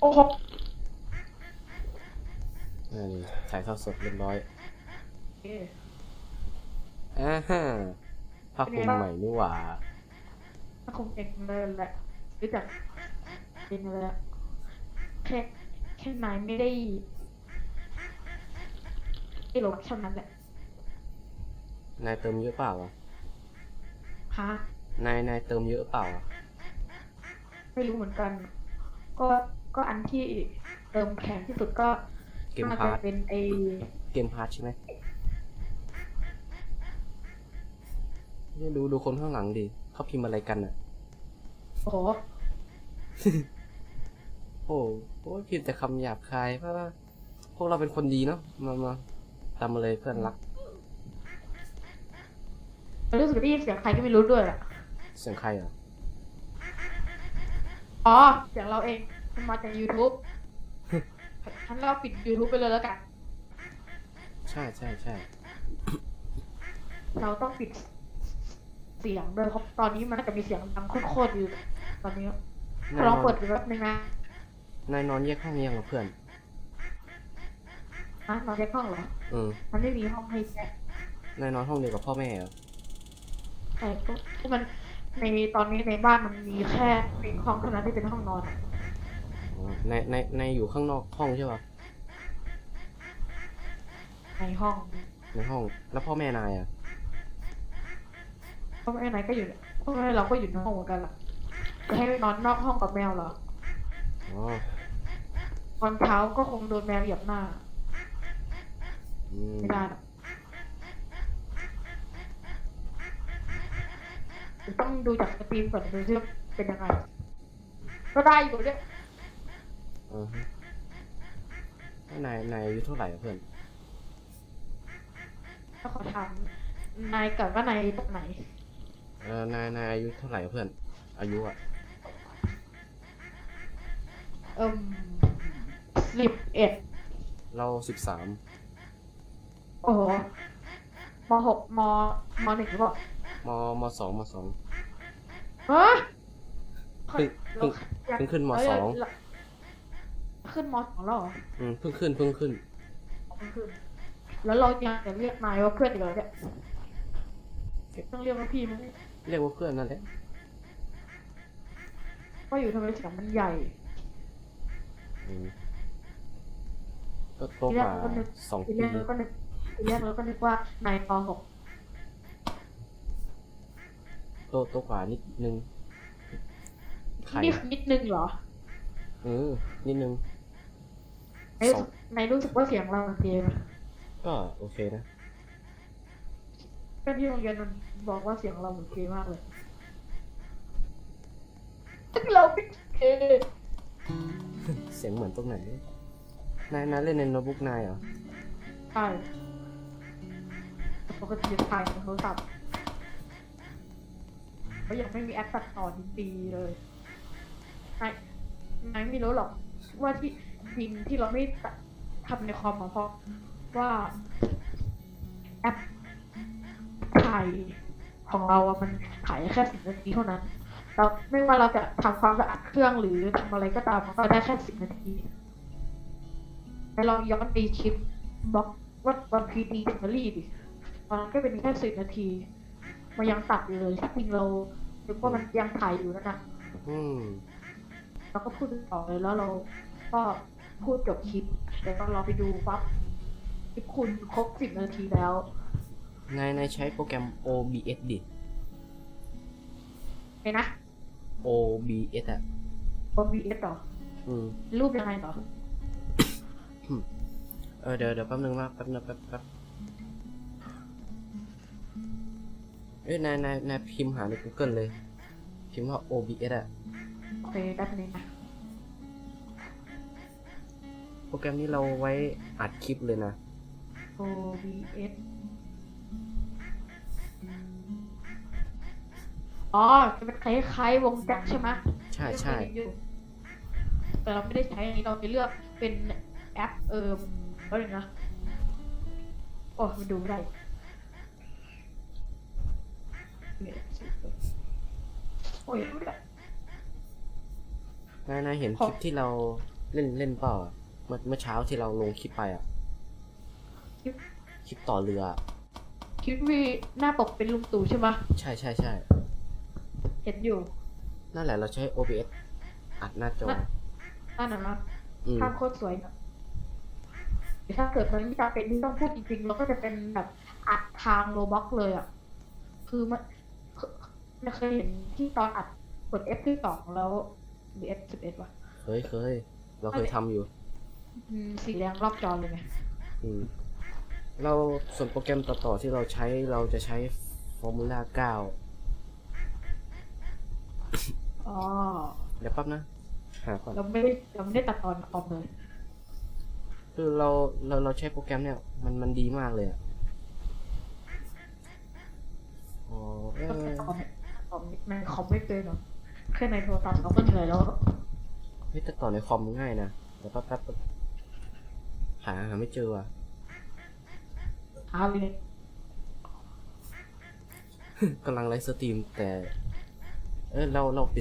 โอ้โหนั่นถ่ายทอดสดเรียบร้อยเอ๊ะอ่าฮะภาคภูมิใหม่นี่หว่าถ้าคงเองเลยแหละรู้จักเป็นอะไรอะแค่แค่นายไม่ได้ไม่หลงเท่านั้นแหละนายเติมเยอะเปล่าวะฮะนายนายเติมเยอะเปล่าวะไม่รู้เหมือนกัน ก็ ก็อันที่เติมแพงที่สุดก็เกมน่าพาจะร์ทเป็นไอเกมพาร์ทใช่ไหมเนี่ยดูดูคนข้างหลังดิเขาพิมพ์อะไรกันอะ โอ้โหโอ้โหพิมพ์แต่คำหยาบคายเพราะว่าพวกเราเป็นคนดีเนาะมามาตามมาเลยเพื่อนรักรู้สึกได้ยินเสียงใครก็ไม่รู้ด้วยอะเสียงใครอะอ๋อเสียงเราเอง มันมาจาก YouTube งั้นเราปิด YouTube ไปเลยแล้วกัน ใช่ใช่ใช่เราต้องปิดเสียงด้วยเพราะตอนนี้มันน่าจะมีเสียงดังโคตรๆอยู่ตอนนี้นายลองนอเปินดดูแป๊บนึงนะนายนอนแยกห้องยังเหรอเพื่อน ฮะนอนแยกห้องเหรอ อืมมันไม่มีห้องให้แยกนายนอนห้องเดียวกับพ่อแม่เหรอแต่ก็ก็มันในตอนนี้ในบ้านมันมีแค่หนึ่งห้องเท่านั้นที่เป็นห้องนอนอะ อ๋อนายนายนายอยู่ข้างนอกห้องใช่ปะในห้องในห้อง แล้วพ่อแม่นายอะพ่อแม่ไหนก็อยู่พ่อแม่เราก็อยู่ในห้องเหมือนกันล่ะจะให้ไปนอนนอกห้องกับแมวเหรออ๋อตอนเช้าก็คงโดนแมวเหยียบหน้าอืมไม่ได้หรอกต้องดูจากสตรีมก่อนดูที่ว่าเป็นยังไง ก็ได้อยู่เนี่ย อ่าฮะแล้วนายนายอายุเท่าไหร่อะเพื่อน ถ้าขอถามนายกับว่านายจากไหนเออนายนายอายุเท่าไหร่อะเพื่อน อายุอะเอิ่มสิบเอ็ดเราสิบสามโอ้โหมหกมมหนึ่งหรือเปล่าม มสองมสอง ฮะเพิ่งเพิ่งเพิ่งขึ้นมสอง ขึ้นมสองแล้วเหรออืมเพิ่งขึ้นเพิ่งขึ้นเพิ่งขึ้น แล้วเรายังจะเรียกนายว่าเพื่อนอีกเหรอเนี่ยต้องเรียกว่าพี่มั้งเรียกว่าเพื่อนนั่นแหละว่าอยู่ทำไมเสียงมันใหญ่ อืมก็โตทีกแรกว่าเราก็นึกสองทีปีแรกเราก็นึกทีแรกเราก็นึกว่านายปหกโตโตกว่านิดนึงใครนี่อะนิดนึงเหรอ เออนิดนึง นายสรู้องสึกนายรู้สึกว่าเสียงเราโอเคไหมก็โอเคนะ เพื่อนที่โรงเรียนมันบอกว่าเสียงเราโอเคมากเลยเราไม่โอเคเสียงเหมือนตรงไหน นายนายเล่นในโน้ตบุ๊กนายเหรอ ใช่ปกติจะถ่ายในโทรศัพท์เขายังไม่มีแอปตัดต่อดีๆเลยนายนายไม่รู้หรอกว่าที่ จริงที่เราไม่ตัดทำในคอมอะเพราะว่าแอปถ่ายของเราอะมันถ่ายแค่สิบนาทีเท่านั้นเราไม่ว่าเราจะทำความสะอาดเครื่องหรือทำอะไรก็ตามมันก็ได้แค่สิบนาทีไปลองย้อนไปคลิปบล็อกว่าวันพีดีเทคโนโลยีดิตอนนั้นก็เป็นแค่สิบนาทีมันยังตัดอยู่เลยที่จริงเราคิดว่ามันยังถ่ายอยู่นั่นนะอืมเราก็พูดต่อเลยแล้วเราก็ พูดจบคลิป แต่ก็เราไปดูปั๊บคลิปคุณครบสิบนาทีแล้ว นายนายใช้โปรแกรม OBS ดิ เห็นนะ OBS อะบนวีเอสหรออืมรูปยังไงเหรอเออเดี๋ยวเดี๋ยวแป๊บนึงนะแป๊บนึงแป๊บแป๊บเอ้ยนายนายนายพิมพ์หาใน Google เลย พิมพ์ว่า OBS อะ โอเคแป๊บนึงนะ โปรแกรมนี้เราไว้อัดคลิปเลยนะ OBS อ๋อ จะเป็นคล้ายๆวงจักรใช่ไหมใช่ใช่เรียกว่า YouTube แต่เราไม่ได้ใช้อันนี้เราไปเลือกเป็นแอปเอิมอะไรนะ โอ้มันดูไม่ได้โอ้ยไม่ได้นายนายเห็นขอคลิปที่เราเล่นเล่นเปล่าอะเมื่อเมื่อเช้าที่เราลงคลิปไปอะ คลิป คลิปต่อเรืออะคลิปวีหน้าปกเป็นลุงตู่ใช่ไหมะใช่ใช่ใช่เห็นอยู่นั่นแหละเราใช้ OBS อัดหน้าจอน่ะนั่นน่ะนะอืมภาพโคตรสวยนะถ้าเกิดมันไม่จำเป็นที่ต้องพูดจริงๆเราก็จะเป็นแบบอัดทางโรบ็อกเลยอะ คือมันคือไม่เคยเห็นที่ตอนอัดกด F ที่สองแล้วหรือ F สิบเอ็ดวะ เคยเคยเราเคยทำอยู่ อืมสีแดงรอบจอเลยไงอืมเราส่วนโปรแกรมต่อๆที่เราใช้เราจะใช้ Formula อ๋อ9เดี๋ยวแป๊บนะ หาก่อน เราไม่ได้เราไม่ได้ตัดตอนคอมเลย คือเราเราเราใช้โปรแกรมเนี่ย มันมันดีมากเลยอะอ๋อเอ้ก็แค่ยคอมคอมมันคอมไม่เป็นหรอกแค่ในโทรศัพท์เราก็เหนื่อยแล้ว เฮ้ยแต่ต่อในคอมง่ายนะเดี๋ยวแป๊บแป๊บแป๊บหาหาไม่เจอว่ะหาเลยกำลังไลฟ์สตรีมแต่ เออเราเราปิด